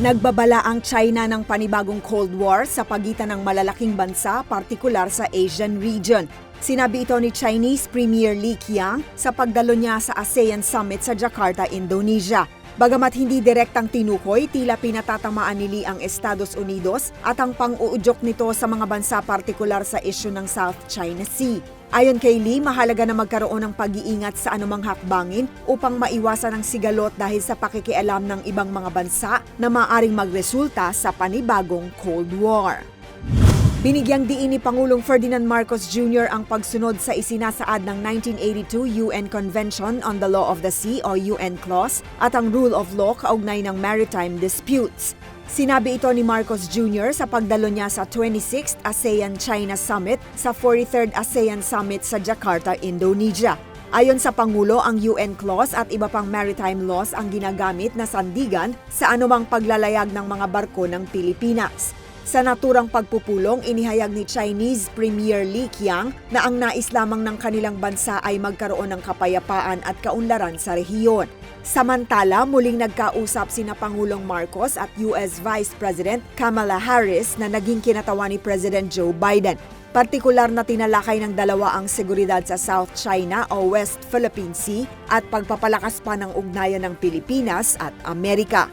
Nagbabala ang China ng panibagong Cold War sa pagitan ng malalaking bansa, partikular sa Asian region. Sinabi ito ni Chinese Premier Li Qiang sa pagdalo niya sa ASEAN Summit sa Jakarta, Indonesia. Bagamat hindi direktang tinukoy, tila pinatatamaan ni Li ang Estados Unidos at ang pang-uudyok nito sa mga bansa partikular sa isyu ng South China Sea. Ayon kay Lee, mahalaga na magkaroon ng pag-iingat sa anumang hakbangin upang maiwasan ang sigalot dahil sa pakikialam ng ibang mga bansa na maaring magresulta sa panibagong Cold War. Binigyang diin ni Pangulong Ferdinand Marcos Jr. ang pagsunod sa isinasaad ng 1982 UN Convention on the Law of the Sea o UN Clause at ang rule of law kaugnay ng maritime disputes. Sinabi ito ni Marcos Jr. sa pagdalo niya sa 26th ASEAN-China Summit sa 43rd ASEAN Summit sa Jakarta, Indonesia. Ayon sa Pangulo, ang UN clause at iba pang maritime laws ang ginagamit na sandigan sa anumang paglalayag ng mga barko ng Pilipinas. Sa naturang pagpupulong, inihayag ni Chinese Premier Li Qiang na ang nais lamang ng kanilang bansa ay magkaroon ng kapayapaan at kaunlaran sa rehiyon. Samantala, muling nagkausap sina Pangulong Marcos at US Vice President Kamala Harris na naging kinatawa ni President Joe Biden. Partikular na tinalakay ng dalawa ang seguridad sa South China o West Philippine Sea at pagpapalakas pa ng ugnayan ng Pilipinas at Amerika.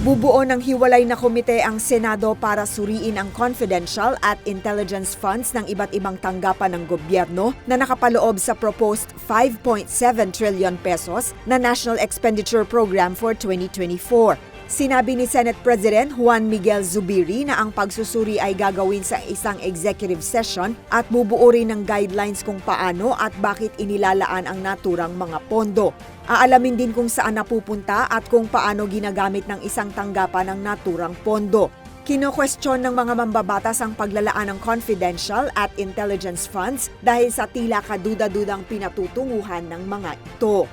Bubuo ng hiwalay na komite ang Senado para suriin ang confidential at intelligence funds ng iba't ibang tanggapan ng gobyerno na nakapaloob sa proposed 5.7 trillion pesos na National Expenditure Program for 2024. Sinabi ni Senate President Juan Miguel Zubiri na ang pagsusuri ay gagawin sa isang executive session at bubuo rin ng guidelines kung paano at bakit inilalaan ang naturang mga pondo. Aalamin din kung saan napupunta at kung paano ginagamit ng isang tanggapan ang naturang pondo. Kino-question ng mga mambabatas ang paglalaan ng confidential at intelligence funds dahil sa tila kaduda-dudang pinatutunguhan ng mga ito.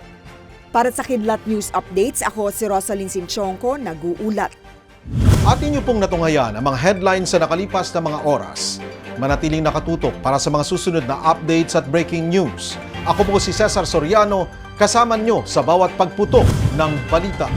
Para sa Kidlat News Updates, ako si Rosalyn Sinchonko, nag-uulat. Atin niyo pong natungayan ang mga headlines sa nakalipas na mga oras. Manatiling nakatutok para sa mga susunod na updates at breaking news. Ako po si Cesar Soriano, kasama nyo sa bawat pagputok ng balita.